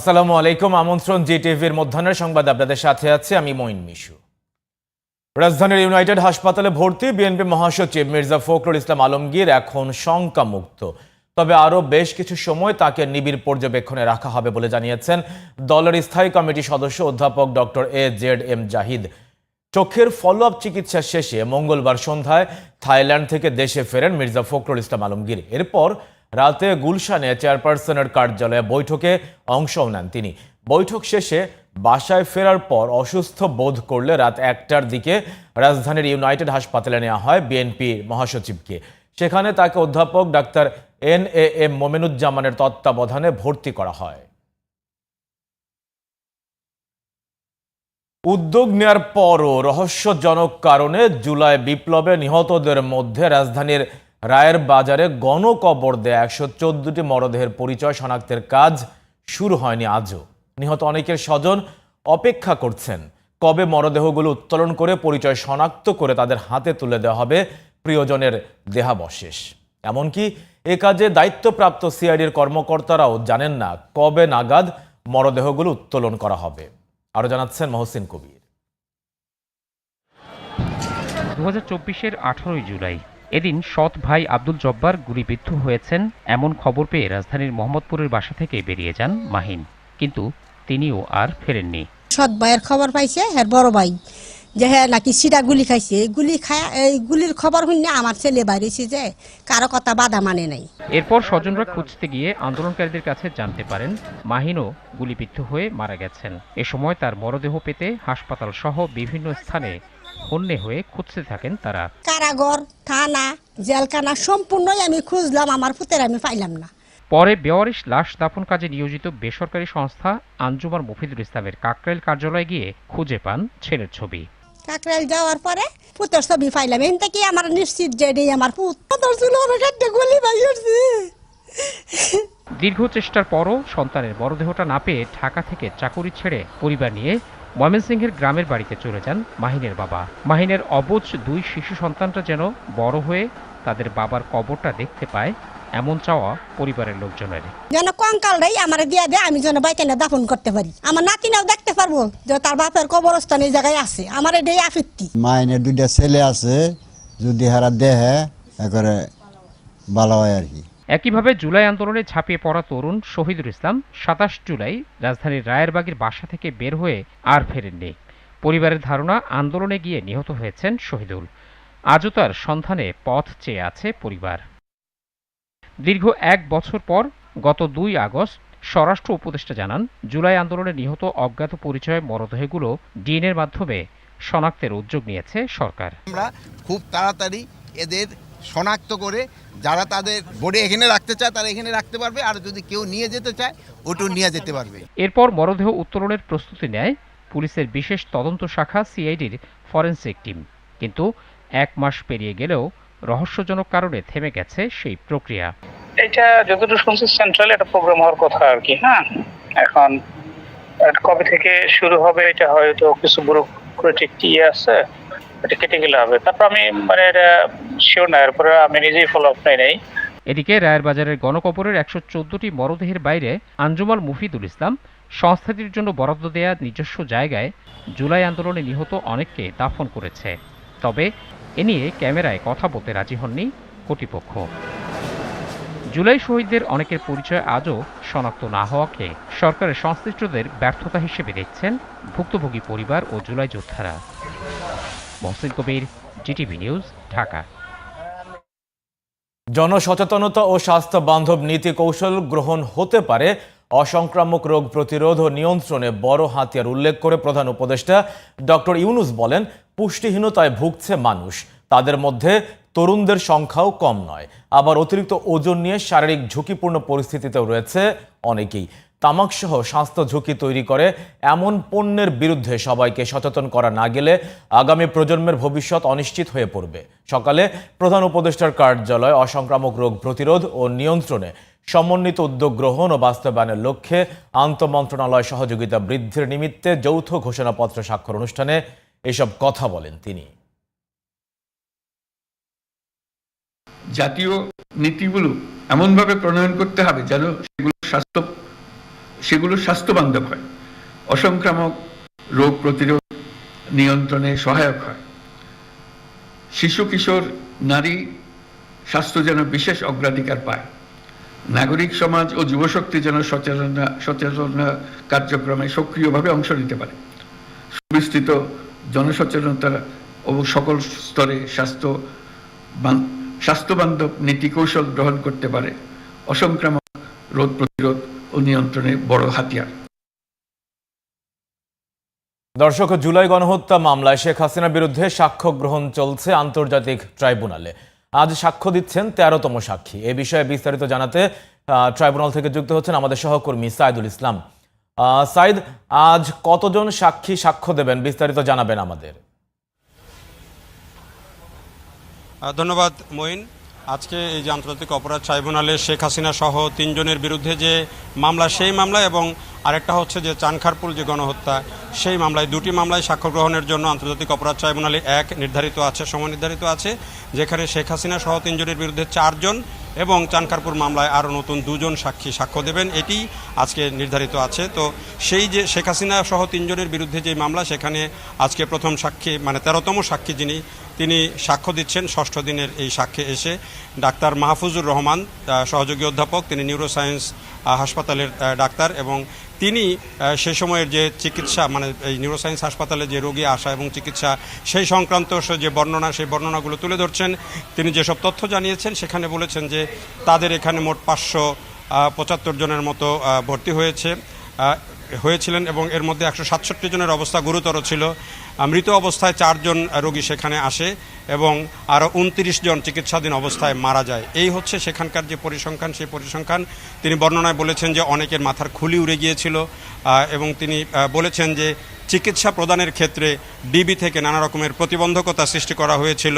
আসসালামু আলাইকুম। আমন্ত্রণ জি টিভির মধ্যাহ্নের সংবাদ আপনাদের সাথে আছে। আমি মঈন মিশু। রাজধানীর ইউনাইটেড হাসপাতালে ভর্তি বিএনপি মহাসচিব মির্জা ফখরুল ইসলাম আলমগীর এখন শঙ্কামুক্ত। তবে আরও বেশ কিছু সময় তাকে নিবিড় পর্যবেক্ষণে রাখা হবে বলে জানিয়েছেন দলের স্থায়ী কমিটির সদস্য অধ্যাপক doctor A Z M Zahid. চোখের ফলো আপ চিকিৎসা শেষে মঙ্গলবার সন্ধ্যায় থাইল্যান্ড থেকে দেশে ফেরেন মির্জা ফখরুল ইসলাম আলমগীর। এরপর রাতে গুলশানে চেয়ারপারসনের কার্যালয়ে বৈঠকে অংশও নেন তিনি। বৈঠক শেষে বাসায় ফেরার পর অসুস্থ বোধ করলে রাত একটার দিকে রাজধানীর ইউনাইটেড হাসপাতালে নেওয়া হয় বিএনপি মহাসচিবকে। সেখানে তাকে অধ্যাপক ডাক্তার এন এ এম মোমেনুজ্জামানের তত্ত্বাবধানে ভর্তি করা হয়। উদ্যোগ নেয়ার পরও রহস্যজনক কারণে জুলাই বিপ্লবে নিহতদের মধ্যে রাজধানীর রায়ের বাজারে গণকবর দেয়া একশো চোদ্দটি মরদেহের পরিচয় শনাক্তের কাজ শুরু হয়নি আজও। নিহত অনেকের স্বজন অপেক্ষা করছেন, কবে মরদেহগুলো উত্তোলন করে পরিচয় শনাক্ত করে তাদের হাতে তুলে দেওয়া হবে প্রিয়জনের দেহাবশেষ। এমনকি এ কাজে দায়িত্বপ্রাপ্ত সিআইডির কর্মকর্তারাও জানেন না কবে নাগাদ মরদেহগুলো উত্তোলন করা হবে। আরও জানাচ্ছেন মহসিন কবির। দু হাজার চব্বিশের আঠারোই জুলাই এদিন সৎ ভাই আব্দুল জব্বার গুলিবিদ্ধ হয়েছেন এমন খবর পেয়ে রাজধানীর মোহাম্মদপুরের বাসা থেকে বেরিয়ে যান মাহিন। কিন্তু তিনিও আর ফেরেননি। সৎ ভাইয়ের খবর পাইছে হ্যাঁ বড় ভাই। যে হ্যাঁ নাকি সিডা গুলি খাইছে। গুলি খায় এই গুলির খবর শুনে আমার ছেলে বাইরেছে যে কারও কথা বাধা মানে নাই। এরপর স্বজনরা খুঁজতে গিয়ে আন্দোলনকারীদের কাছে জানতে পারেন মাহিনও গুলিবিদ্ধ হয়ে মারা গেছেন। এ সময় তার মরদেহ পেতে হাসপাতাল সহ বিভিন্ন স্থানে হন্যে হয়ে খুঁজতে থাকেন তারা। কারাগর থানা জেলখানা সম্পূর্ণই আমি খুঁজলাম আমার পুতের আমি পাইলাম না। পরে বেওয়ারিশ লাশ দাফন কাজে নিয়োজিত বেসরকারি সংস্থা আঞ্জুমার মফিদুল ইসলামের কাকরাইল কার্যালয়ে গিয়ে খুঁজে পান ছেলের ছবি। কাকরাইল যাওয়ার পরে পুতের ছবি পাইলাম। এখান থেকে আমার নিশ্চিত যে এটাই আমার পুত? তোর ছিল আমার একটা গুলি ভাই দীর্ঘ চেষ্টার পরও সন্তানের মরদেহটা না পেয়ে ঢাকা থেকে চাকুরি ছেড়ে পরিবার নিয়ে ময়মনসিংহের গ্রামের বাড়িতে চলে যান মাহিনের বাবা। মাহিনের অবুজ দুই শিশু সন্তানটা যেন বড় হয়ে তাদের বাবার কবরটা দেখতে পায় এমন চাওয়া পরিবারের লোকজনের যেন কঙ্কালটাই আমার দিয়ে দেয় আমি যেন বাইকে না দাফন করতে পারি। আমার নাতিনাও দেখতে পারব যে তার বাপের কবরস্থান এই জায়গায় আছে। আমার এটাই আপত্তি। মাইনের দুইটা ছেলে আছে যদি হারা দেহে একবারে ভালো হয় আর কি। একইভাবে জুলাই আন্দোলনে ঝাঁপিয়ে পড়া তরুণ শহীদুল ইসলাম সাতাশ জুলাই রাজধানীর রায়েরবাগের বাসা থেকে বের হয়ে আর ফেরেননি। পরিবারের ধারণা আন্দোলনে গিয়ে নিহত হয়েছেন শহীদুল। আজও তার সন্ধানে পথ চেয়ে আছে পরিবার। দীর্ঘ এক বছর পর গত দুই আগস্ট স্বরাষ্ট্র উপদেষ্টা জানান জুলাই আন্দোলনে নিহত অজ্ঞাত পরিচয় মরদেহগুলো ডিএনএর মাধ্যমে শনাক্তের উদ্যোগ নিয়েছে সরকার। আমরা খুব তাড়াতাড়ি এদের শনাক্ত করে যারা তাদের বোর্ডে এখানে রাখতে চায় তারা এখানে রাখতে পারবে আর যদি কেউ নিয়ে যেতে চায় ওটাও নিয়ে যেতে পারবে। এরপর মরদেহ উত্তোলনের প্রস্তুতি নেয় পুলিশের বিশেষ তদন্ত শাখা সিআইডির ফরেনসিক টিম। কিন্তু এক মাস পেরিয়ে গেলেও রহস্যজনক কারণে থেমে গেছে সেই প্রক্রিয়া। এটা যতটুকু শুনছি সেন্ট্রাল একটা প্রোগ্রাম হওয়ার কথা আর কি হ্যাঁ? এখন কবে থেকে শুরু হবে এটা হয়তো কিছু ব্যুরোক্রেটিক ইয়ে আছে এটা কেটে গেলে হবে। তারপর আমি মানে এটা শিওর না এরপরে আমি নিজেই ফলো আপ নাই নাই। এদিকে রায়ের বাজারের গণকবরের একশো চোদ্দটি মরদেহের বাইরে আঞ্জুমাল মুফিদুল ইসলাম সংস্থাটির জন্য বরাদ্দ দেয়া নিজস্ব জায়গায় জুলাই আন্দোলনে নিহত অনেককে দাফন করেছে। তবে এ নিয়ে ক্যামেরায় কথা বলতে রাজি হননি কর্তৃপক্ষ। জুলাই শহীদদের অনেকের পরিচয় আজও শনাক্ত না হওয়াকে সরকারের সংশ্লিষ্টদের ব্যর্থতা হিসেবে দেখছেন ভুক্তভোগী পরিবার ও জুলাই যোদ্ধারা। Mohsin Kabir, GTV news, Dhaka. জনসচেতনতা ও স্বাস্থ্য বান্ধব নীতি কৌশল গ্রহণ হতে পারে অসংক্রামক রোগ প্রতিরোধ ও নিয়ন্ত্রণে বড় হাতিয়ার উল্লেখ করে প্রধান উপদেষ্টা ডক্টর ইউনুস বলেন পুষ্টিহীনতায় ভুগছে মানুষ। তাদের মধ্যে তরুণদের সংখ্যাও কম নয়। আবার অতিরিক্ত ওজন নিয়ে শারীরিক ঝুঁকিপূর্ণ পরিস্থিতিতেও রয়েছে অনেকেই। তামাক সহ স্বাস্থ্য ঝুঁকি তৈরি করে এমন পণ্যের বিরুদ্ধে সবাইকে সচেতন করা না গেলে আগামী প্রজন্মের ভবিষ্যৎ অনিশ্চিত হয়ে পড়বে। সকালে প্রধান উপদেষ্টার কার্যালয় অসংক্রামক রোগ প্রতিরোধ ও নিয়ন্ত্রণে সমন্বিত উদ্যোগ গ্রহণ ও বাস্তবায়নের লক্ষ্যে আন্তঃমন্ত্রণালয় সহযোগিতা বৃদ্ধির নিমিত্তে যৌথ ঘোষণাপত্র স্বাক্ষর অনুষ্ঠানে এসব কথা বলেন তিনি। জাতীয় নীতিগুলো এমনভাবে প্রণয়ন করতে হবে যেন সেগুলো স্বাস্থ্য, সেগুলো স্বাস্থ্যবান্ধব হয়, অসংক্রামক রোগ প্রতিরোধ নিয়ন্ত্রণে সহায়ক হয়। শিশু, কিশোর, নারী স্বাস্থ্য যেন বিশেষ অগ্রাধিকার পায়। নাগরিক সমাজ ও যুবশক্তি যেন সচেতনা সচেতনা কার্যক্রমে সক্রিয়ভাবে অংশ নিতে পারে। সুবিস্তৃত জনসচেতনতা ও সকল স্তরে স্বাস্থ্য স্বাস্থ্যবান্ধব নীতি কৌশল গ্রহণ করতে পারে। অসংক্রামক রোগ প্রতিরোধ ও নিয়ন্ত্রণে বড় হাতিয়ার। দর্শক, জুলাই গণহত্যা মামলায় শেখ হাসিনার বিরুদ্ধে সাক্ষ্য গ্রহণ চলছে আন্তর্জাতিক ট্রাইব্যুনালে। আজ সাক্ষ্য দিচ্ছেন তেরোতম সাক্ষী। এ বিষয়ে বিস্তারিত জানাতে ট্রাইব্যুনাল থেকে যুক্ত হচ্ছেন আমাদের সহকর্মী সাইদুল ইসলাম। সাইদ, আজ কতজন সাক্ষী সাক্ষ্য দেবেন? বিস্তারিত জানাবেন আমাদের। ধন্যবাদ, মঈন। আজকে এই যে আন্তর্জাতিক অপরাধ ট্রাইব্যুনালে শেখ হাসিনা সহ তিনজনের বিরুদ্ধে যে মামলা, সেই মামলা এবং আরেকটা হচ্ছে যে চানখারপুল যে গণহত্যা, সেই মামলায়, দুটি মামলায় সাক্ষ্য গ্রহণের জন্য আন্তর্জাতিক অপরাধ ট্রাইব্যুনালে এক নির্ধারিত আছে, সময় নির্ধারিত আছে, যেখানে শেখ হাসিনা সহ তিনজনের বিরুদ্ধে চারজন এবং চানকারপুর মামলায় আরও নতুন দুজন সাক্ষী সাক্ষ্য দেবেন। এটি আজকে নির্ধারিত আছে। তো সেই যে শেখ হাসিনা সহ তিনজনের বিরুদ্ধে যে মামলা, সেখানে আজকে প্রথম সাক্ষী মানে তেরোতম সাক্ষী যিনি, তিনি সাক্ষ্য দিচ্ছেন। ষষ্ঠ দিনের এই সাক্ষী এসে ডাক্তার মাহফুজুর রহমান সহযোগী অধ্যাপক, তিনি নিউরোসায়েন্স হাসপাতালের ডাক্তার এবং তিনি সে সময়ের যে চিকিৎসা মানে এই নিউরোসায়েন্স হাসপাতালে যে রোগী আসা এবং চিকিৎসা, সেই সংক্রান্ত যে বর্ণনা, সেই বর্ণনাগুলো তুলে ধরছেন। তিনি যেসব তথ্য জানিয়েছেন, সেখানে বলেছেন যে তাদের এখানে মোট পাঁচশো পঁচাত্তর জনের মতো ভর্তি হয়েছে হয়েছিলেন এবং এর মধ্যে একশো সাতষট্টি জনের অবস্থা গুরুতর ছিল। মৃত অবস্থায় চারজন রোগী সেখানে আসে এবং আরও উনত্রিশ জন চিকিৎসাধীন অবস্থায় মারা যায়। এই হচ্ছে সেখানকার যে পরিসংখ্যান, সেই পরিসংখ্যান তিনি বর্ণনায় বলেছেন যে অনেকের মাথার খুলি উড়ে গিয়েছিল এবং তিনি বলেছেন যে চিকিৎসা প্রদানের ক্ষেত্রে ডিবি থেকে নানা রকমের প্রতিবন্ধকতা সৃষ্টি করা হয়েছিল।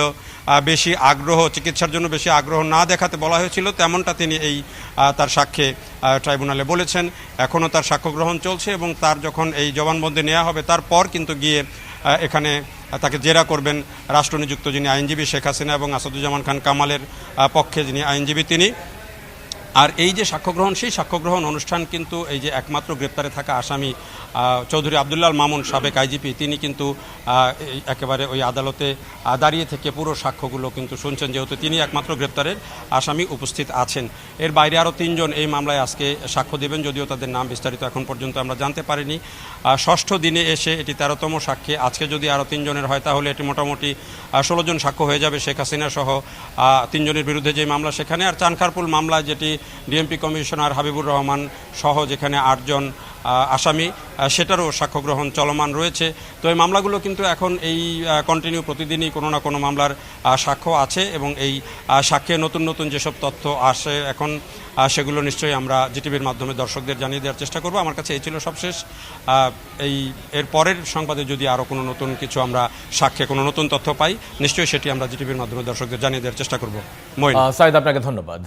বেশি আগ্রহ, চিকিৎসার জন্য বেশি আগ্রহ না দেখাতে বলা হয়েছিল, তেমনটা তিনি এই তার সাক্ষ্যে ট্রাইব্যুনালে বলেছেন। এখনও তার সাক্ষ্য গ্রহণ চলছে এবং তার যখন এই জবানবন্দি নেওয়া হবে, তারপর কিন্তু গিয়ে এখানে তাকে জেরা করবেন রাষ্ট্রনিযুক্ত যিনি আইনজীবী শেখ হাসিনা এবং আসাদুজ্জামান খান কামালের পক্ষে যিনি আইনজীবী তিনি। আর এই যে সাক্ষ্যগ্রহণ, সেই সাক্ষ্যগ্রহণ অনুষ্ঠান কিন্তু এই যে একমাত্র গ্রেপ্তারে থাকা আসামি চৌধুরী আবদুল্লাল মামুন সাবেক আইজিপি, তিনি কিন্তু একেবারে ওই আদালতে দাঁড়িয়ে থেকে পুরো সাক্ষ্যগুলো কিন্তু শুনছেন যেহেতু তিনি একমাত্র গ্রেপ্তারের আসামি উপস্থিত আছেন। এর বাইরে আরও তিনজন এই মামলায় আজকে সাক্ষ্য দেবেন, যদিও তাদের নাম বিস্তারিত এখন পর্যন্ত আমরা জানতে পারিনি। ষষ্ঠ দিনে এসে এটি তেরোতম সাক্ষী আজকে যদি আরও তিনজনের হয় তাহলে এটি মোটামুটি ষোলো জন সাক্ষ্য হয়ে যাবে শেখ হাসিনা সহ তিনজনের বিরুদ্ধে যে মামলা সেখানে। আর চানখারপুল মামলায় যেটি ডিএমপি কমিশনার হাবিবুর রহমান সহ যেখানে আটজন আসামি সেটারও সাক্ষ্য গ্রহণ চলমান রয়েছে। তো এই মামলাগুলো কিন্তু এখন এই কন্টিনিউ প্রতিদিনই কোনো না কোনো মামলার সাক্ষ্য আছে এবং এই সাক্ষ্যে নতুন নতুন যেসব তথ্য আসে এখন সেগুলো নিশ্চয়ই আমরা জিটিভির মাধ্যমে দর্শকদের জানিয়ে দেওয়ার চেষ্টা করব। আমার কাছে এই ছিল সবশেষ। এই, এর পরের সংবাদে যদি আরও কোনো নতুন কিছু আমরা সাক্ষ্যে কোনো নতুন তথ্য পাই, নিশ্চয়ই সেটি আমরা জিটিভির মাধ্যমে দর্শকদের জানিয়ে দেওয়ার চেষ্টা করব। সাইদ, আপনাকে ধন্যবাদ।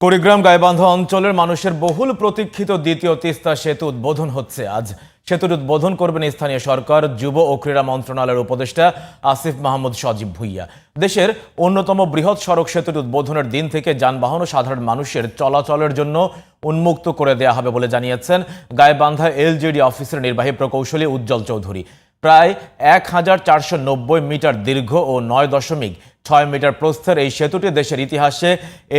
কুড়িগ্রাম গাইবান্ধা অঞ্চলের মানুষের বহুল প্রতীক্ষিত দ্বিতীয় তিস্তা সেতু উদ্বোধন হচ্ছে আজ। সেতুর উদ্বোধন করবেন স্থানীয় সরকার, যুব ও ক্রীড়া মন্ত্রণালয়ের উপদেষ্টা আসিফ মাহমুদ সজীব ভুইয়া। দেশের অন্যতম বৃহৎ সড়ক সেতুর উদ্বোধনের দিন থেকে যানবাহন ও সাধারণ মানুষের চলাচলের জন্য উন্মুক্ত করে দেওয়া হবে বলে জানিয়েছেন গাইবান্ধা এলজিডি অফিসের নির্বাহী প্রকৌশলী উজ্জ্বল চৌধুরী। প্রায় এক হাজার চারশো নব্বই মিটার দীর্ঘ ও নয় দশমিক ছয় মিটার প্রস্থের এই সেতুটি দেশের ইতিহাসে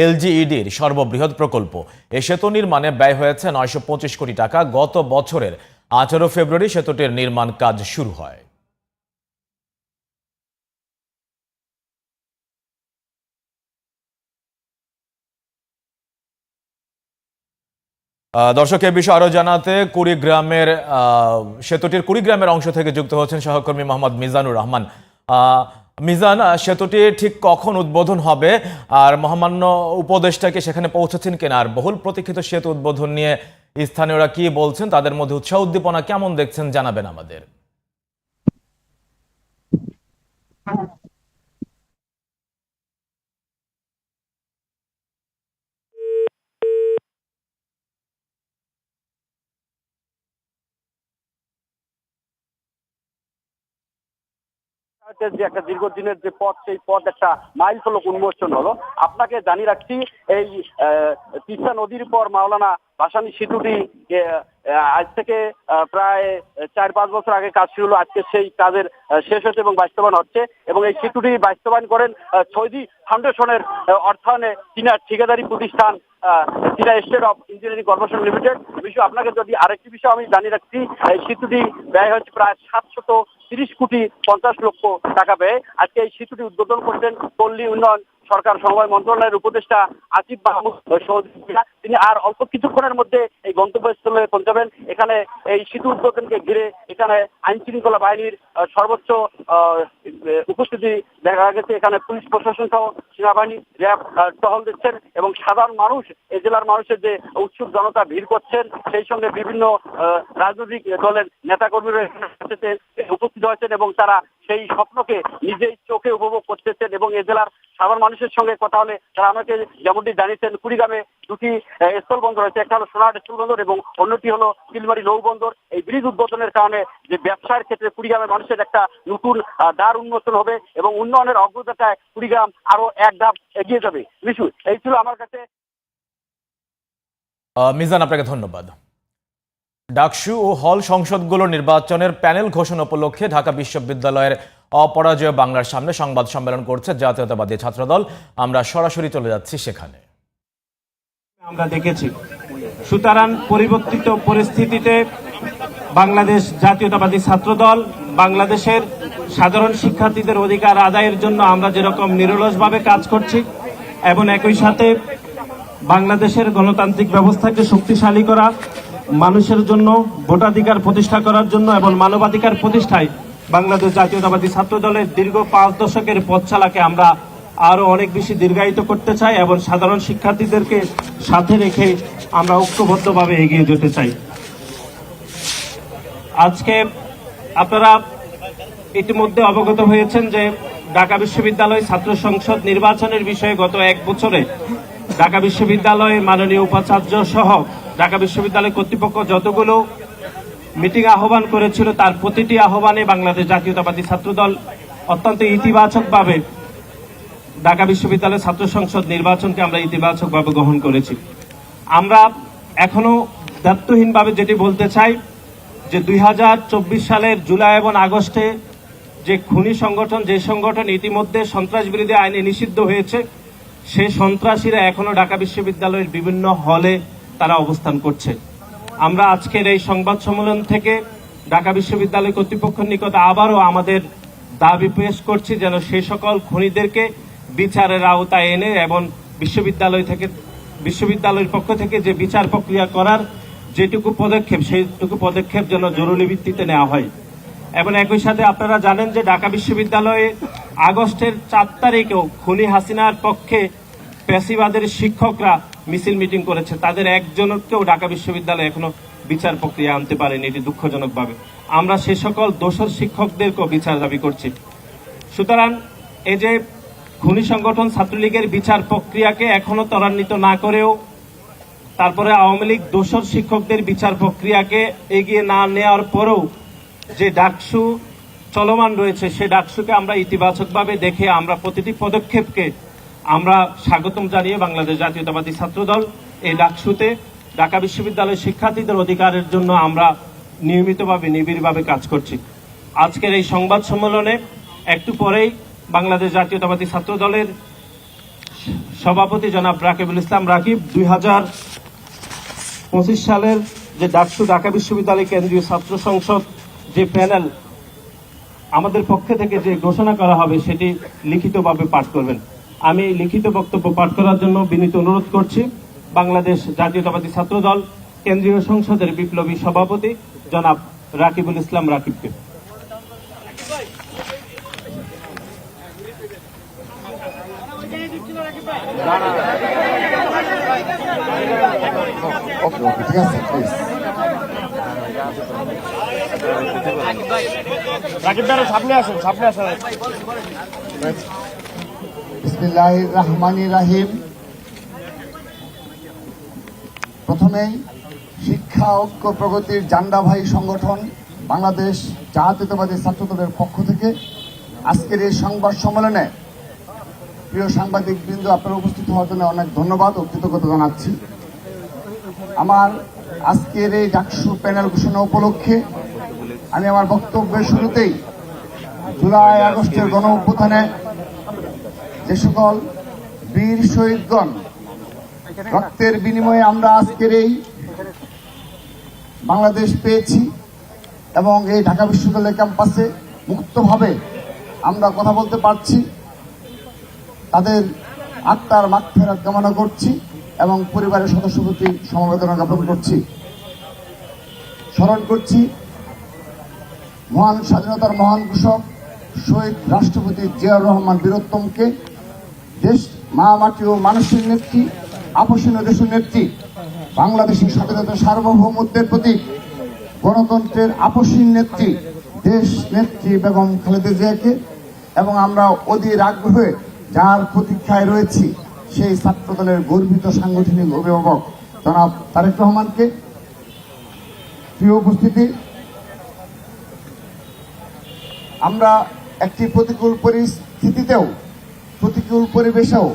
এলজিইডির সর্ববৃহৎ প্রকল্প। এ সেতু নির্মাণে ব্যয় হয়েছে নয়শো পঁচিশ কোটি টাকা। গত বছরের আঠারো ফেব্রুয়ারি সেতুটির নির্মাণ কাজ শুরু হয়। দর্শক এ বিষয়ে আরও জানাতে কুড়িগ্রামের সেতুটির কুড়িগ্রামের অংশ থেকে যুক্ত হচ্ছেন সহকর্মী মোহাম্মদ মিজানুর রহমান। মিজান সেতুটি ঠিক কখন উদ্বোধন হবে? আর মহামান্য উপদেষ্টাকে সেখানে পৌঁছেছেন কিনা? আর বহুল প্রতীক্ষিত সেতু উদ্বোধন নিয়ে স্থানীয়রা কি বলছেন? তাদের মধ্যে উৎসাহ উদ্দীপনা কেমন দেখছেন? জানাবেন আমাদের। যে একটা দীর্ঘদিনের যে পথ, সেই পথ একটা মাইল ফলক উন্মোচন হলো। আপনাকে জানিয়ে রাখছি, এই তিস্তা নদীর পর মাওলানা ভাসানী সেতুটি আজ থেকে প্রায় চার পাঁচ বছর আগে কাজ শুরু হলো। আজকে সেই কাজের শেষ হচ্ছে এবং বাস্তবায়ন হচ্ছে। এবং এই সেতুটি বাস্তবায়ন করেন সৌদি ফাউন্ডেশনের অর্থায়নে চীনা ঠিকাদারি প্রতিষ্ঠান চীনা State of Engineering Corporation Limited বিষয় আপনাকে যদি আরেকটি বিষয় আমি জানিয়ে রাখছি, এই সেতুটি ব্যয় হচ্ছে প্রায় সাতশত তিরিশ কোটি পঞ্চাশ লক্ষ টাকা ব্যয়। আজকে এই সেতুটি উদ্বোধন করছেন পল্লী উন্নয়ন সরকার সমবায় মন্ত্রণালয়ের উপদেষ্টা আসিফ মাহমুদ তিনি আর অল্প কিছুক্ষণের মধ্যে এই গন্তব্যস্থলে পৌঁছাবেন। এখানে এই সেতু উদ্বোধনকে ঘিরে এখানে আইন শৃঙ্খলা বাহিনীর সর্বোচ্চ উপস্থিতি দেখা গেছে। এখানে পুলিশ প্রশাসন সহ সেনাবাহিনী, র্যাব টহল দিচ্ছেন এবং সাধারণ মানুষ, এই জেলার মানুষের যে উৎসুক জনতা ভিড় করছেন, সেই সঙ্গে বিভিন্ন রাজনৈতিক দলের নেতাকর্মীরা উপস্থিত হয়েছেন এবং তারা সেই স্বপ্নকে নিজেই চোখে উপভোগ করতেছেন এবং এ জেলার সাধারণ মানুষের সঙ্গে কথা হলে তারা আমাকে যেমনটি জানিয়েছেন, কুড়িগ্রামে দুটি স্থল বন্দর রয়েছে একটা হলো সোনাহাট স্থল বন্দর এবং অন্যটি হলো চিলমারি নৌ বন্দর। এই ব্রিজ উদ্বোধনের কারণে যে ব্যবসার ক্ষেত্রে কুড়িগ্রামের মানুষের একটা নতুন দ্বার উন্মোচন হবে এবং উন্নয়নের অগ্রযাত্রায় কুড়িগ্রাম আরও এক ধাপ এগিয়ে যাবে। বিশু এই ছিল আমার কাছে। মিজান, আপনাকে ধন্যবাদ। ডাকসু ও হল সংসদগুলোর নির্বাচনের প্যানেল ঘোষণা উপলক্ষে ঢাকা বিশ্ববিদ্যালয়ের অপরাজয় বাংলার সামনে সংবাদ সম্মেলন করছে জাতীয়তাবাদী ছাত্রদল। আমরা সরাসরি চলে যাচ্ছি সেখানে। আমরা দেখেছি। সুতরাং পরিবর্তিত পরিস্থিতিতে বাংলাদেশ জাতীয়তাবাদী ছাত্রদল, বাংলাদেশের সাধারণ শিক্ষার্থীদের অধিকার আদায়ের জন্য আমরা যেরকম নিরলসভাবে কাজ করছি, এবং একই সাথে বাংলাদেশের গণতান্ত্রিক ব্যবস্থাকে শক্তিশালী করা, মানুষের জন্য ভোটাধিকার প্রতিষ্ঠা করার জন্য এবং মানবাধিকার প্রতিষ্ঠায় বাংলাদেশ জাতীয়তাবাদী ছাত্রদলের দীর্ঘ পাঁচ দশকের পথ আমরা আরও অনেক বেশি দীর্ঘায়িত করতে চাই এবং সাধারণ শিক্ষার্থীদেরকে সাথে রেখে আমরা ঐক্যবদ্ধভাবে এগিয়ে যেতে চাই। আজকে আপনারা ইতিমধ্যে অবগত হয়েছেন যে ঢাকা বিশ্ববিদ্যালয় ছাত্র সংসদ নির্বাচনের বিষয়ে গত এক বছরে ঢাকা বিশ্ববিদ্যালয়ে মাননীয় উপাচার্য সহ ঢাকা বিশ্ববিদ্যালয় কর্তৃপক্ষ যতগুলো মিটিং আহ্বান করেছিল, তার প্রতিটি আহ্বানে বাংলাদেশ জাতীয়তাবাদী ছাত্রদল অত্যন্ত ইতিবাচকভাবে ঢাকা বিশ্ববিদ্যালয়ের ছাত্র সংসদ নির্বাচনকে আমরা ইতিবাচকভাবে গ্রহণ করেছি। আমরা এখনও দায়িত্বহীনভাবে যেটি বলতে চাই যে দুই হাজার চব্বিশ সালের জুলাই এবং আগস্টে যে খুনি সংগঠন, যে সংগঠন ইতিমধ্যে সন্ত্রাস বিরোধী আইনে নিষিদ্ধ হয়েছে সেই সন্ত্রাসীরা এখনও ঢাকা বিশ্ববিদ্যালয়ের বিভিন্ন হলে তারা অবস্থান করছে। আমরা আজকের এই সংবাদ সম্মেলন থেকে ঢাকা বিশ্ববিদ্যালয় কর্তৃপক্ষের নিকট আবারও আমাদের দাবি পেশ করছি যেন সেই সকল খুনিদেরকে বিচারের আওতায় এনে এবং বিশ্ববিদ্যালয় থেকে, বিশ্ববিদ্যালয়ের পক্ষ থেকে যে বিচার প্রক্রিয়া করার যেটুকু পদক্ষেপ, সেইটুকু পদক্ষেপ যেন জরুরি ভিত্তিতে নেওয়া হয়। এবং একই সাথে আপনারা জানেন যে ঢাকা বিশ্ববিদ্যালয়ে আগস্টের চার তারিখেও খুনি হাসিনার পক্ষে পেশিবাদের শিক্ষকরা মিছিল মিটিং করেছে। তাদের একজনকেও ঢাকা বিশ্ববিদ্যালয় এখনও বিচার প্রক্রিয়া আনতে পারেনি, এটি দুঃখজনকভাবে। আমরা সে সকল দোষর শিক্ষকদেরকেও বিচার দাবি করছি। সুতরাং এই যে খুনি সংগঠন ছাত্রলীগের বিচার প্রক্রিয়াকে এখনও ত্বরান্বিত না করেও তারপরে আওয়ামী লীগ দোষর শিক্ষকদের বিচার প্রক্রিয়াকে এগিয়ে না নেওয়ার পরেও যে ডাকসু চলমান রয়েছে, সে ডাকসুকে আমরা ইতিবাচকভাবে দেখে আমরা প্রতিটি পদক্ষেপকে আমরা স্বাগতম জানিয়ে বাংলাদেশ জাতীয়তাবাদী ছাত্রদল এই ডাকসুতে ঢাকা বিশ্ববিদ্যালয়ের শিক্ষার্থীদের অধিকারের জন্য আমরা নিয়মিতভাবে, নিবিড়ভাবে কাজ করছি। আজকের এই সংবাদ সম্মেলনে একটু পরেই বাংলাদেশ জাতীয়তাবাদী ছাত্রদলের সভাপতি জনাব রাকিবুল ইসলাম রাকিব, দুই হাজার পঁচিশ সালের যে ডাকসু ঢাকা বিশ্ববিদ্যালয় কেন্দ্রীয় ছাত্র সংসদ যে প্যানেল আমাদের পক্ষ থেকে যে ঘোষণা করা হবে সেটি লিখিতভাবে পাঠ করবেন। আমি লিখিত বক্তব্য পাঠ করার জন্য বিনীত অনুরোধ করছি। বাংলাদেশ জাতীয়তাবাদী ছাত্রদল কেন্দ্রীয় সংসদের বিপ্লবী সভাপতি জনাব রাকিবুল ইসলাম রাকিবকে। রহমানি রাহিম প্রথমেই শিক্ষা, ঐক্য, প্রগতির জান্ডা ভাই সংগঠন বাংলাদেশ জাতীয়তাবাদী ছাত্রদলের পক্ষ থেকে আজকের এই সংবাদ সম্মেলনে প্রিয় সাংবাদিক বিন্দু আপনারা উপস্থিত হওয়ার জন্য অনেক ধন্যবাদ ও কৃতজ্ঞতা জানাচ্ছি। আমার আজকের এই ডাকসু প্যানেল ঘোষণা উপলক্ষে আমি আমার বক্তব্যের শুরুতেই জুলাই আগস্টের গণ অভ্যুত্থানে যে সকল বীর শহীদগণ রক্তের বিনিময়ে আমরা আজকের এই বাংলাদেশ পেয়েছি এবং এই ঢাকা বিশ্ববিদ্যালয় ক্যাম্পাসে মুক্তভাবে আমরা কথা বলতে পারছি। তাদের আত্মার মাগফেরাত কামনা করছি এবং পরিবারের সদস্য প্রতি সমবেদনা জ্ঞাপন করছি। স্মরণ করছি, মহান স্বাধীনতার মহান কৃষক শহীদ রাষ্ট্রপতি জিয়াউর রহমান বীরোত্তমকে দেশ মা মাটি ও মানুষের নেত্রী, আপসীন দেশের নেত্রী, বাংলাদেশের স্বাধীনতা সার্বভৌমত্বের প্রতীক, গণতন্ত্রের আপসীন নেত্রী, দেশ নেত্রী বেগম খালেদা জিয়াকে এবং আমরা অধীর আগ্রহে যার প্রতীক্ষায় রয়েছি সেই ছাত্রদলের গর্বিত সাংগঠনিক অভিভাবক জনাব তারেক রহমানকে। প্রিয় উপস্থিতি, আমরা একটি প্রতিকূল পরিস্থিতিতেও, প্রতিকূল পরিবেশেও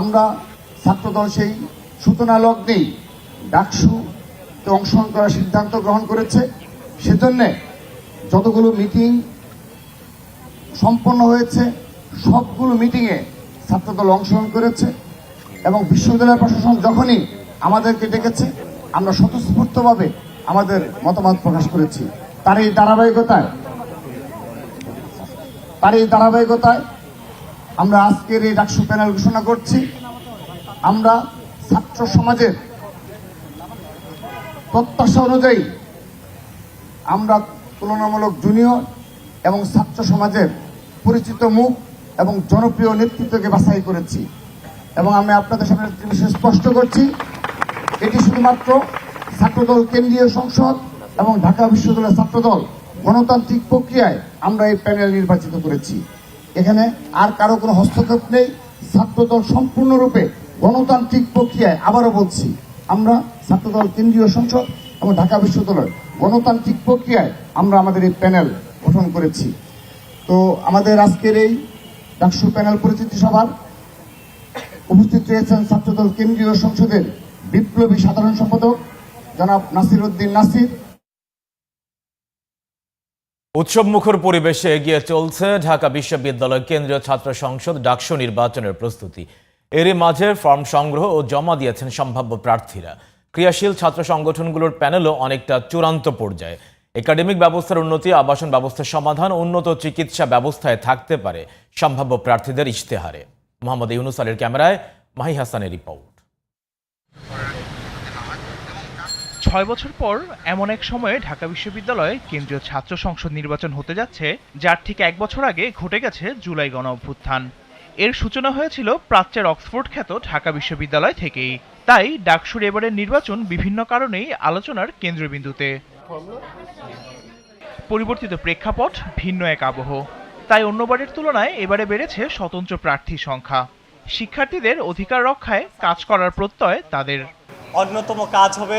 আমরা ছাত্রদল সেই সূচনা লগ্নেই ডাকসু অংশগ্রহণ করার সিদ্ধান্ত গ্রহণ করেছে। সেজন্যে যতগুলো মিটিং সম্পন্ন হয়েছে সবগুলো মিটিংয়ে ছাত্রদল অংশগ্রহণ করেছে এবং বিশ্ববিদ্যালয় প্রশাসন যখনই আমাদেরকে ডেকেছে, আমরা স্বতঃস্ফূর্তভাবে আমাদের মতামত প্রকাশ করেছি। তার এই ধারাবাহিকতায়, তার এই ধারাবাহিকতায় আমরা আজকের এই ডাকসু প্যানেল ঘোষণা করছি। আমরা ছাত্র সমাজের প্রত্যাশা অনুযায়ী আমরা তুলনামূলক জুনিয়র এবং ছাত্র সমাজের পরিচিত মুখ এবং জনপ্রিয় নেতৃত্বকে বাছাই করেছি। এবং আমি আপনাদের সামনে স্পষ্ট করছি। এটি শুধুমাত্র ছাত্রদল কেন্দ্রীয় সংসদ এবং ঢাকা বিশ্ববিদ্যালয়ের ছাত্রদল গণতান্ত্রিক প্রক্রিয়ায় আমরা এই প্যানেল নির্বাচিত করেছি। এখানে আর কারও কোনো হস্তক্ষেপ নেই। ছাত্রদল সম্পূর্ণরূপে গণতান্ত্রিক প্রক্রিয়ায় আবারও বলছি, আমরা ছাত্রদল কেন্দ্রীয় সংসদ এবং ঢাকা বিশ্ববিদ্যালয় গণতান্ত্রিক প্রক্রিয়ায় আমরা আমাদের এই প্যানেল গঠন করেছি। তো আমাদের আজকের এই ডাকসু প্যানেল পরিচিতি সভার উপস্থিত রয়েছেন ছাত্রদল কেন্দ্রীয় সংসদের বিপ্লবী সাধারণ সম্পাদক জনাব নাসির উদ্দিন নাসির। উৎসব মুখর পরিবেশে এগিয়ে চলছে ঢাকা বিশ্ববিদ্যালয় কেন্দ্রীয় ছাত্র সংসদ ডাকসু নির্বাচনের প্রস্তুতি। এরই মাঝে ফর্ম সংগ্রহ ও জমা দিয়েছেন সম্ভাব্য প্রার্থীরা। ক্রিয়াশীল ছাত্র সংগঠনগুলোর প্যানেলও অনেকটা চূড়ান্ত পর্যায়ে। একাডেমিক ব্যবস্থার উন্নতি, আবাসন ব্যবস্থার সমাধান, উন্নত চিকিৎসা ব্যবস্থায় থাকতে পারে সম্ভাব্য প্রার্থীদের ইশতেহারে। মোহাম্মদ ইউনুস আলীর ক্যামেরায় মাহি হাসানের রিপোর্ট। ছয় বছর পর এমন এক সময়ে ঢাকা বিশ্ববিদ্যালয়ে কেন্দ্রীয় ছাত্র সংসদ নির্বাচন হতে যাচ্ছে, যার ঠিক এক বছর আগে ঘটে গেছে জুলাই গণ অভ্যুত্থান। এর সূচনা হয়েছিল প্রাচ্যের অক্সফোর্ড খ্যাত ঢাকা বিশ্ববিদ্যালয় থেকেই। তাই ডাকসুর এবারের নির্বাচন বিভিন্ন কারণেই আলোচনার কেন্দ্রবিন্দুতে। পরিবর্তিত প্রেক্ষাপট, ভিন্ন এক আবহ। তাই অন্যবারের তুলনায় এবারে বেড়েছে স্বতন্ত্র প্রার্থী সংখ্যা। শিক্ষার্থীদের অধিকার রক্ষায় কাজ করার প্রত্যয় তাদের। অন্যতম কাজ হবে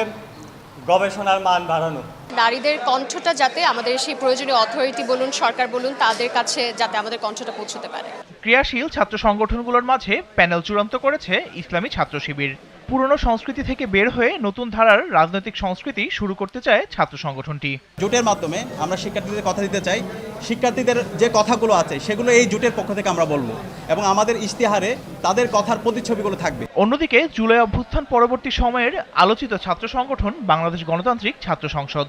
গবেষণার মান বাড়ানো। নারীদের কণ্ঠটা যাতে আমাদের সেই প্রয়োজনীয় অথরিটি বলুন সরকার বলুন তাদের কাছে যাতে আমাদের কণ্ঠটা পৌঁছতে পারে। ক্রিয়াশীল ছাত্র সংগঠনগুলোর মাঝে প্যানেল চূড়ান্ত করেছে ইসলামী ছাত্র শিবির। পুরনো সংস্কৃতি থেকে বের হয়ে নতুন ধারার রাজনৈতিক সংস্কৃতি শুরু করতে চায় ছাত্র সংগঠনটি। জোটের মাধ্যমে আমরা শিক্ষার্থীদের কথা দিতে চাই। শিক্ষার্থীদের যে কথাগুলো আছে সেগুলো এই জোটের পক্ষ থেকে আমরা বলব এবং আমাদের ইশতেহারে তাদের কথার প্রতিচ্ছবিগুলো থাকবে। অন্যদিকে জুলাই অভ্যুত্থান পরবর্তী সময়ের আলোচিত ছাত্র সংগঠন বাংলাদেশ গণতান্ত্রিক ছাত্র সংসদ।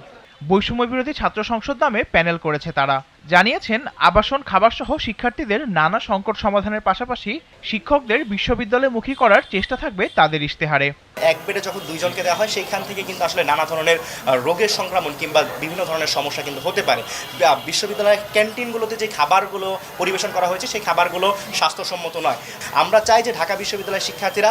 বৈষম্য বিরোধী ছাত্র সংসদ নামে প্যানেল করেছে তারা। জানিয়েছেন আবাসন খাবার সহ শিক্ষার্থীদের নানা সংকট সমাধানের পাশাপাশি শিক্ষকদের বিশ্ববিদ্যালয়মুখী করার চেষ্টা থাকবে তাদের ইশতেহারে। এক বেডে যখন দুইজনকে দেওয়া হয় সেইখান থেকে কিন্তু আসলে নানা ধরনের রোগের সংক্রমণ কিংবা বিভিন্ন ধরনের সমস্যা কিন্তু হতে পারে। বিশ্ববিদ্যালয়ের ক্যান্টিনগুলোতে যে খাবারগুলো পরিবেশন করা হয়েছে সেই খাবারগুলো স্বাস্থ্যসম্মত নয়। আমরা চাই যে ঢাকা বিশ্ববিদ্যালয়ের শিক্ষার্থীরা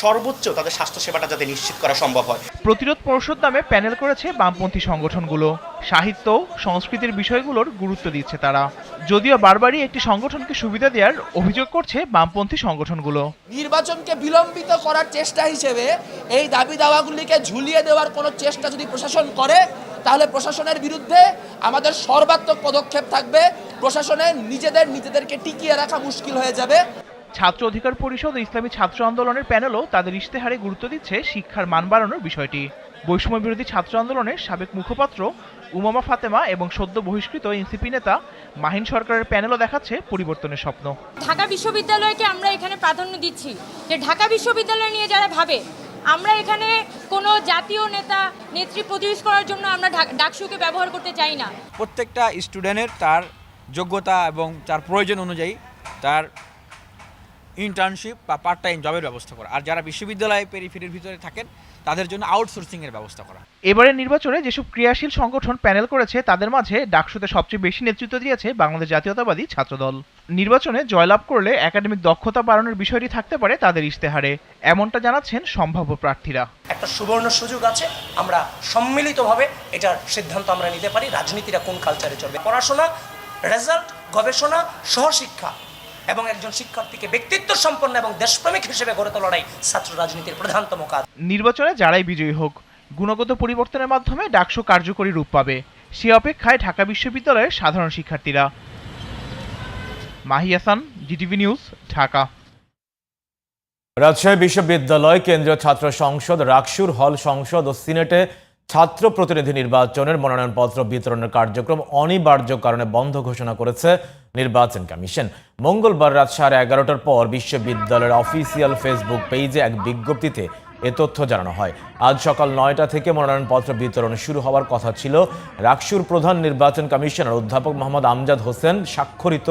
সর্বোচ্চ তাদের স্বাস্থ্যসেবাটা যাতে নিশ্চিত করা সম্ভব হয়। প্রতিরোধ পরিষদ নামে প্যানেল করেছে বামপন্থী সংগঠনগুলো। সাহিত্য, সংস্কৃতির বিষয়গুলোর গুরুত্ব দিচ্ছে তারা। যদিও বারবারই একটি সংগঠনকে সুবিধা দেওয়ার অভিযোগ করছে বামপন্থী সংগঠনগুলো। নির্বাচনকে বিলম্বিত করার চেষ্টা হিসেবে এই দাবি দাওয়াগুলিকে ঝুলিয়ে দেওয়ার কোনো চেষ্টা যদি প্রশাসন করে, তাহলে প্রশাসনের বিরুদ্ধে আমাদের সর্বাত্মক পদক্ষেপ থাকবে। প্রশাসনের নিজেদের, নিজেদেরকে টিকিয়ে রাখা মুশকিল হয়ে যাবে। ছাত্র অধিকার পরিষদ ও ইসলামী ছাত্র আন্দোলনের প্যানেলও তাদের ইশতেহারে গুরুত্ব দিচ্ছে শিক্ষার মান বাড়ানোর বিষয়টি। বৈষম্য বিরোধী ছাত্র আন্দোলনের সাবেক মুখপাত্র উমামা ফাতেমা এবং সদ্য বহিষ্কৃত এনসিপি নেতা মাহিন সরকারের প্যানেলও দেখাচ্ছে পরিবর্তনের স্বপ্ন। ঢাকা বিশ্ববিদ্যালয়কে আমরা এখানে প্রাধান্য দিচ্ছি যে ঢাকা বিশ্ববিদ্যালয় নিয়ে যারা ভাবে আমরা এখানে কোনো জাতীয় নেতা নেত্রী প্রতিষ্ঠা করার জন্য আমরা ডাকসুকে ব্যবহার করতে চাই না। প্রত্যেকটা স্টুডেন্টের তার যোগ্যতা এবং তার প্রয়োজন অনুযায়ী তার ইন্টার্নশিপ বা পার্ট টাইম জবের ব্যবস্থা করা। আর যারা বিশ্ববিদ্যালয়ে পেরিফেরির ভিতরে থাকেন তাদের জন্য আউটসোর্সিংয়ের ব্যবস্থা করা। এবারের নির্বাচনে যেসব ক্রিয়াশীল সংগঠন প্যানেল করেছে তাদের মাঝে ডাকসুতে সবচেয়ে বেশি নেতৃত্ব দিয়েছে বাংলাদেশ জাতীয়তাবাদী ছাত্রদল। নির্বাচনে জয়লাভ করলে একাডেমিক দক্ষতা বাড়ানোর বিষয়টি থাকতে পারে তাদের ইশতেহারে। এমনটা জানাচ্ছেন সম্ভাব্য প্রার্থীরা। একটা সুবর্ণ সুযোগ আছে আমরা সম্মিলিতভাবে এটার সিদ্ধান্ত আমরা নিতে পারি রাজনীতিটা কোন কালচারে চলবে। পড়াশোনা রেজাল্ট গবেষণা সহশিক্ষা এবং একজন শিক্ষার্থীকে ব্যক্তিত্ব সম্পন্ন এবং দেশপ্রেমিক হিসেবে গড়ে তোলাটাই ছাত্র রাজনীতির প্রধানতম কাজ। নির্বাচনে যারাই বিজয়ী হোক গুণগত পরিবর্তনের মাধ্যমে ডাকসু কার্যকরী রূপ পাবে। সে অপেক্ষায় ঢাকা বিশ্ববিদ্যালয়ের সাধারণ শিক্ষার্থীরা। Mahi Hasan GTV news Dhaka. Rajshahi বিশ্ববিদ্যালয় কেন্দ্রীয় ছাত্র সংসদ রাকসুর হল সংসদ ও সিনেটে ছাত্র প্রতিনিধি নির্বাচনের মনোনয়নপত্র বিতরণের কার্যক্রম অনিবার্য কারণে বন্ধ ঘোষণা করেছে নির্বাচন কমিশন। মঙ্গলবার রাত সাড়ে এগারোটার পর বিশ্ববিদ্যালয়ের অফিসিয়াল ফেসবুক পেজে এক বিজ্ঞপ্তিতে এ তথ্য জানানো হয়। আজ সকাল নয়টা থেকে মনোনয়নপত্র বিতরণ শুরু হওয়ার কথা ছিল। রাকসুর প্রধান নির্বাচন কমিশনার অধ্যাপক মোহাম্মদ আমজাদ হোসেন স্বাক্ষরিত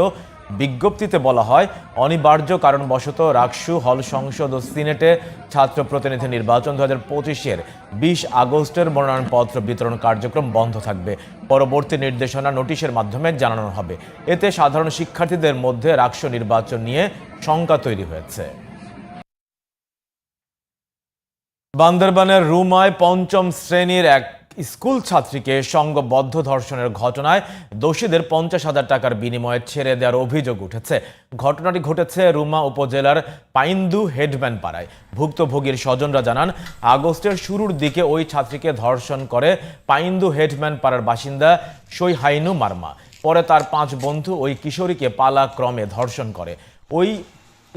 বিজ্ঞপ্তিতে বলা হয়, অনিবার্য কারণবশত রাকসু হল সংসদ ও সিনেটে ছাত্র প্রতিনিধি নির্বাচন দু হাজার পঁচিশের বিশ আগস্টের মনোনয়নপত্র বিতরণ কার্যক্রম বন্ধ থাকবে। পরবর্তী নির্দেশনা নোটিশের মাধ্যমে জানানো হবে। এতে সাধারণ শিক্ষার্থীদের মধ্যে রাকসু নির্বাচন নিয়ে শঙ্কা তৈরি হয়েছে। বান্দরবানের রুমায় পঞ্চম শ্রেণির এক স্কুল ছাত্রীকে সংঘবদ্ধ ধর্ষণের ঘটনায় দোষীদের পঞ্চাশ হাজার টাকার বিনিময়ে ছেড়ে দেওয়ার অভিযোগ উঠেছে। ঘটনাটি ঘটেছে রুমা উপজেলার পাইন্দু হেডম্যান পাড়ায়। ভুক্তভোগীর স্বজনরা জানান, আগস্টের শুরুর দিকে ওই ছাত্রীকে ধর্ষণ করে পাইন্দু হেডম্যান পাড়ার বাসিন্দা সৈহাইনু মার্মা। পরে তার পাঁচ বন্ধু ওই কিশোরীকে পালাক্রমে ধর্ষণ করে। ওই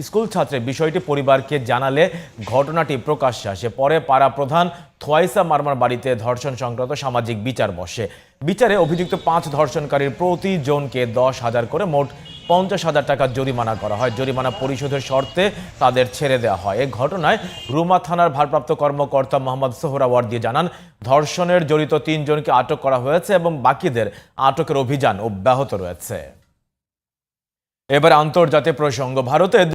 স্কুল ছাত্রের বিষয়টি পরিবারকে জানালে ঘটনাটি প্রকাশ্যে আসে। পরে পাড়া প্রধান থোয়াইসা মার্মার বাড়িতে ধর্ষণ সংক্রান্ত সামাজিক বিচার বসে। বিচারে অভিযুক্ত পাঁচ ধর্ষণকারীর প্রতিজনকে দশ হাজার করে মোট পঞ্চাশ হাজার টাকা জরিমানা করা হয়। জরিমানা পরিশোধের শর্তে তাদের ছেড়ে দেওয়া হয়। এ ঘটনায় রুমা থানার ভারপ্রাপ্ত কর্মকর্তা মোহাম্মদ সোহরাওয়ার্দি জানান, ধর্ষণের জড়িত তিনজনকে আটক করা হয়েছে এবং বাকিদের আটকের অভিযান অব্যাহত রয়েছে। এবার আন্তর্জাতিক প্রসঙ্গ। ভারতে